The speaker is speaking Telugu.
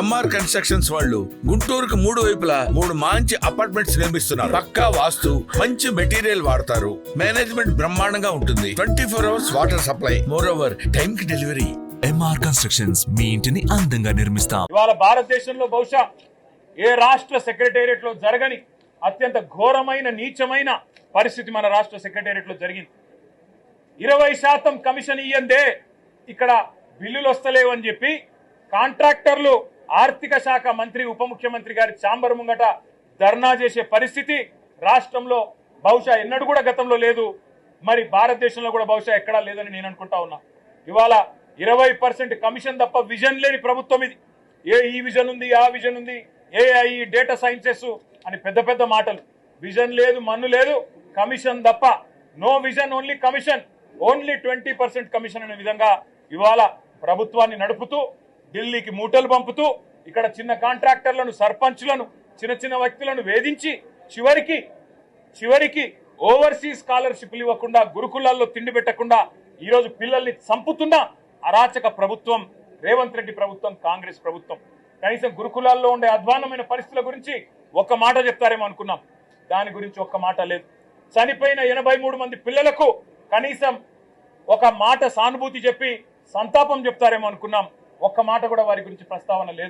ఎంఆర్ కన్స్ట్రక్షన్స్ వాళ్ళు గుంటూరుకు మూడు వైపులా మూడు మంచి అపార్ట్మెంట్స్ నిర్మిస్తున్నారు. పక్కా వాస్తు మంచి మెటీరియల్ వాడతారు. మేనేజ్మెంట్ బ్రహ్మాండంగా ఉంటుంది. Twenty four hours water supply. Moreover time కి డెలివరీ ఎంఆర్ కన్స్ట్రక్షన్స్ మీ ఇంటిని అందంగా నిర్మిస్తాం. ఇవాళ భారతదేశంలో బహుశా ఏ రాష్ట్ర సెక్రటేరియట్లో జరగని అత్యంత ఘోరమైన నీచమైన పరిస్థితి మన రాష్ట్ర సెక్రటేరియట్లో జరిగింది. ఇరవై శాతం కమిషన్ ఇయ్యందే ఇక్కడ బిల్లులు వస్తలేవు అని చెప్పి కాంట్రాక్టర్లు ఆర్థిక శాఖ మంత్రి ఉప ముఖ్యమంత్రి గారి చాంబర్ ముంగట ధర్నా చేసే పరిస్థితి రాష్ట్రంలో బహుశా ఎన్నడూ కూడా గతంలో లేదు. మరి భారతదేశంలో కూడా బహుశా ఎక్కడా లేదని నేను అనుకుంటా ఉన్నా. ఇవాళ ఇరవై పర్సెంట్ కమిషన్ తప్ప విజన్ లేని ప్రభుత్వం ఇది. ఏ ఈ విజన్ ఉంది ఆ విజన్ ఉంది ఏఐ డేటా సైన్సెస్ అని పెద్ద పెద్ద మాటలు. విజన్ లేదు మన్ను లేదు కమిషన్ తప్ప no vision only commission. Only twenty percent commission అనే విధంగా ఇవాళ ప్రభుత్వాన్ని నడుపుతూ ఢిల్లీకి మూటలు పంపుతూ ఇక్కడ చిన్న కాంట్రాక్టర్లను సర్పంచ్లను చిన్న చిన్న వ్యక్తులను వేధించి చివరికి చివరికి ఓవర్సీస్ స్కాలర్షిప్లు ఇవ్వకుండా గురుకులాల్లో తిండి పెట్టకుండా ఈరోజు పిల్లల్ని చంపుతున్న అరాచక ప్రభుత్వం రేవంత్ రెడ్డి ప్రభుత్వం కాంగ్రెస్ ప్రభుత్వం. కనీసం గురుకులాల్లో ఉండే అధ్వానమైన పరిస్థితుల గురించి ఒక్క మాట చెప్తారేమో అనుకున్నాం. దాని గురించి ఒక్క మాట లేదు. చనిపోయిన ఎనభై మూడు మంది పిల్లలకు కనీసం ఒక మాట సానుభూతి చెప్పి సంతాపం చెప్తారేమో అనుకున్నాం. ఒక్క మాట కూడా వారి గురించి ప్రస్తావన లేదు.